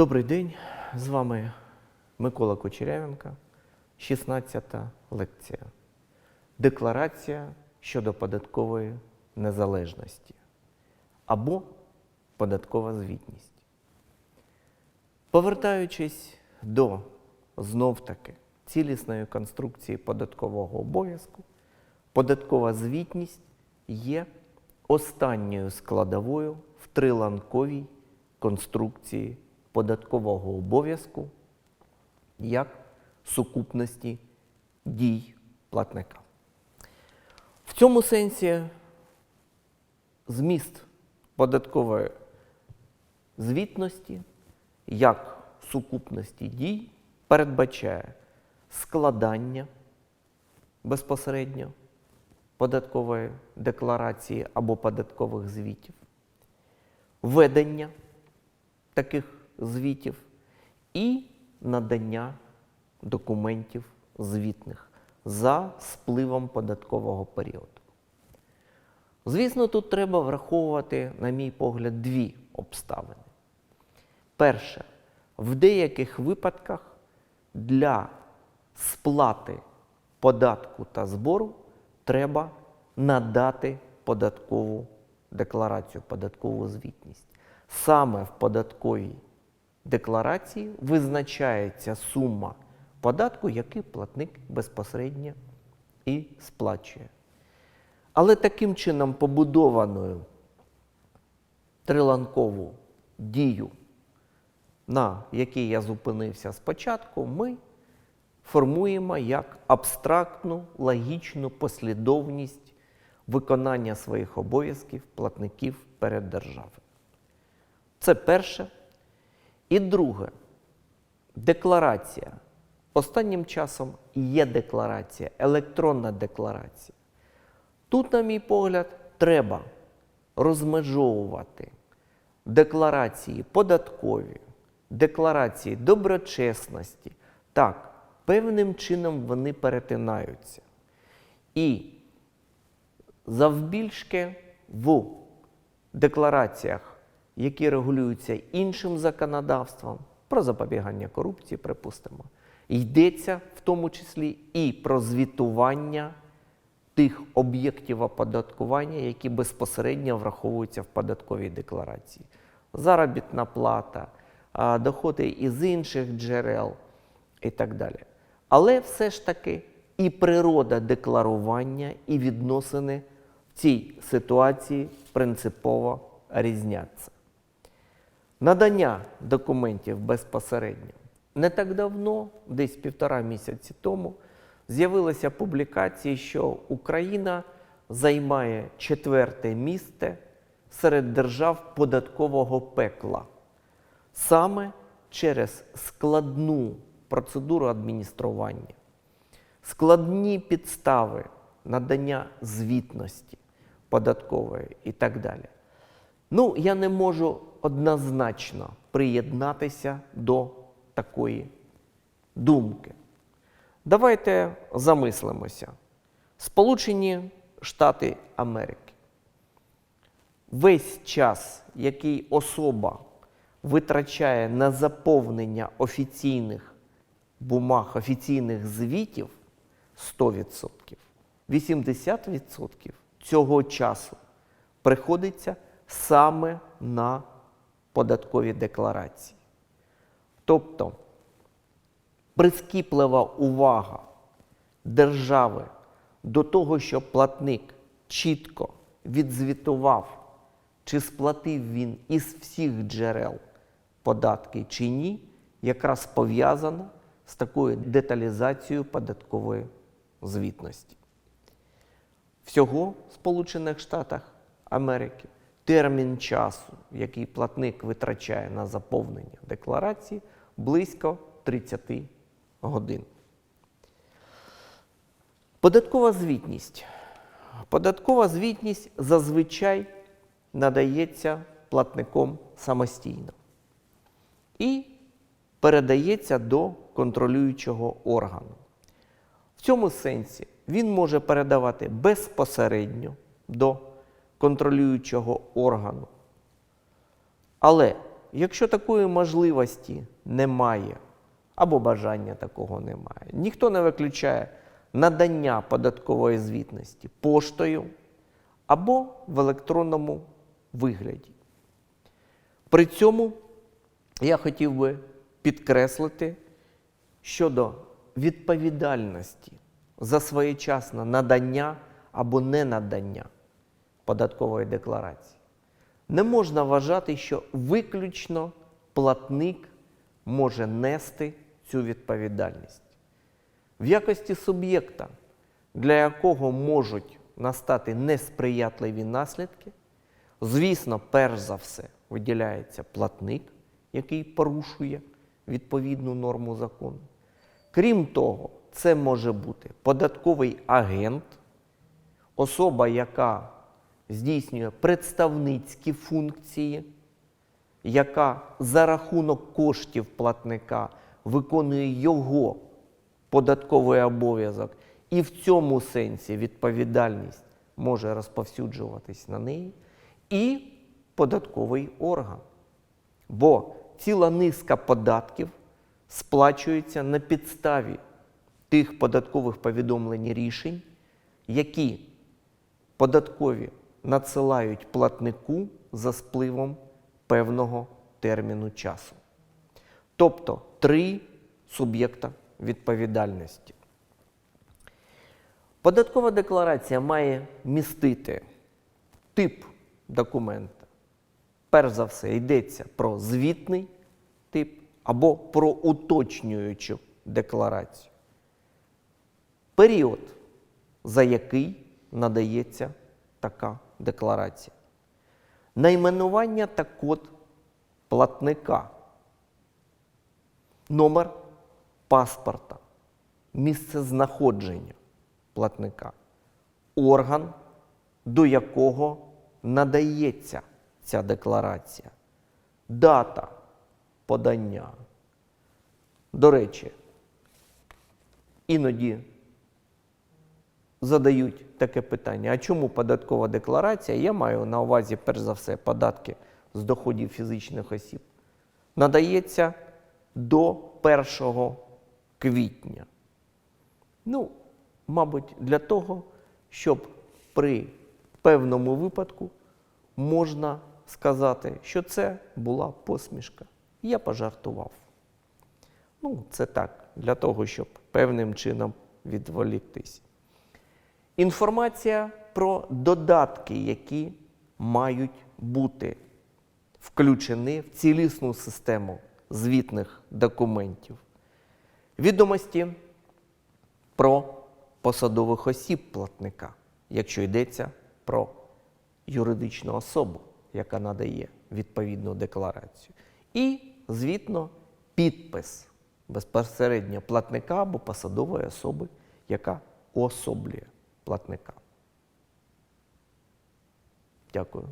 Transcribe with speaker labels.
Speaker 1: Добрий день, з вами Микола Кучерявенко, 16 лекція. Декларація щодо податкової незалежності або податкова звітність. Повертаючись до знов-таки цілісної конструкції податкового обов'язку, податкова звітність є останньою складовою в триланковій конструкції податкового обов'язку як сукупності дій платника. В цьому сенсі зміст податкової звітності як сукупності дій передбачає складання безпосередньо податкової декларації або податкових звітів, ведення таких звітів і надання документів звітних за спливом податкового періоду. Звісно, тут треба враховувати, на мій погляд, дві обставини. Перше, в деяких випадках для сплати податку та збору треба надати податкову декларацію, податкову звітність. Саме в податковій декларації визначається сума податку, який платник безпосередньо і сплачує. Але таким чином побудованою триланкову дію, на якій я зупинився спочатку, ми формуємо як абстрактну логічну послідовність виконання своїх обов'язків платників перед державою. Це перше. І друге, декларація. Останнім часом є декларація, електронна декларація. Тут, на мій погляд, треба розмежовувати декларації податкові, декларації доброчесності. Так, певним чином вони перетинаються. І завбільшки в деклараціях, які регулюються іншим законодавством, про запобігання корупції, припустимо, йдеться в тому числі і про звітування тих об'єктів оподаткування, які безпосередньо враховуються в податковій декларації. Заробітна плата, доходи із інших джерел і так далі. Але все ж таки і природа декларування, і відносини в цій ситуації принципово різняться. Надання документів безпосередньо. Не так давно, десь півтора місяці тому, з'явилися публікації, що Україна займає четверте місце серед держав податкового пекла саме через складну процедуру адміністрування, складні підстави надання звітності податкової і так далі. Ну, я не можу однозначно приєднатися до такої думки. Давайте замислимося. Сполучені Штати Америки. Весь час, який особа витрачає на заповнення офіційних бумаг, офіційних звітів 100%, 80% цього часу приходиться саме на податкові декларації. Тобто прискіплива увага держави до того, щоб платник чітко відзвітував, чи сплатив він із всіх джерел податки чи ні, якраз пов'язана з такою деталізацією податкової звітності. Всього в Сполучених Штатах Америки термін часу, який платник витрачає на заповнення декларації, близько 30 годин. Податкова звітність. Податкова звітність зазвичай надається платником самостійно і передається до контролюючого органу. В цьому сенсі він може передавати безпосередньо до контролюючого органу. Але якщо такої можливості немає, або бажання такого немає, ніхто не виключає надання податкової звітності поштою або в електронному вигляді. При цьому я хотів би підкреслити щодо відповідальності за своєчасне надання або ненадання податкової декларації. Не можна вважати, що виключно платник може нести цю відповідальність. В якості суб'єкта, для якого можуть настати несприятливі наслідки, звісно, перш за все виділяється платник, який порушує відповідну норму закону. Крім того, це може бути податковий агент, особа, яка здійснює представницькі функції, яка за рахунок коштів платника виконує його податковий обов'язок, і в цьому сенсі відповідальність може розповсюджуватись на неї, і податковий орган. Бо ціла низка податків сплачується на підставі тих податкових повідомлень рішень, які податкові надсилають платнику за спливом певного терміну часу. Тобто три суб'єкта відповідальності. Податкова декларація має містити тип документа. Перш за все, йдеться про звітний тип або про уточнюючу декларацію. Період, за який надається така декларація. Найменування та код платника, номер паспорта, місце знаходження платника, орган, до якого надається ця декларація, дата подання. До речі, іноді задають таке питання: а чому податкова декларація? Я маю на увазі, перш за все, податки з доходів фізичних осіб. Надається до 1 квітня. Ну, мабуть, для того, щоб при певному випадку можна сказати, що це була посмішка. Я пожартував. Ну, це так, для того, щоб певним чином відволіктись. Інформація про додатки, які мають бути включені в цілісну систему звітних документів. Відомості про посадових осіб платника, якщо йдеться про юридичну особу, яка надає відповідну декларацію. І, звітно, підпис безпосередньо платника або посадової особи, яка уособлює платника. Дякую.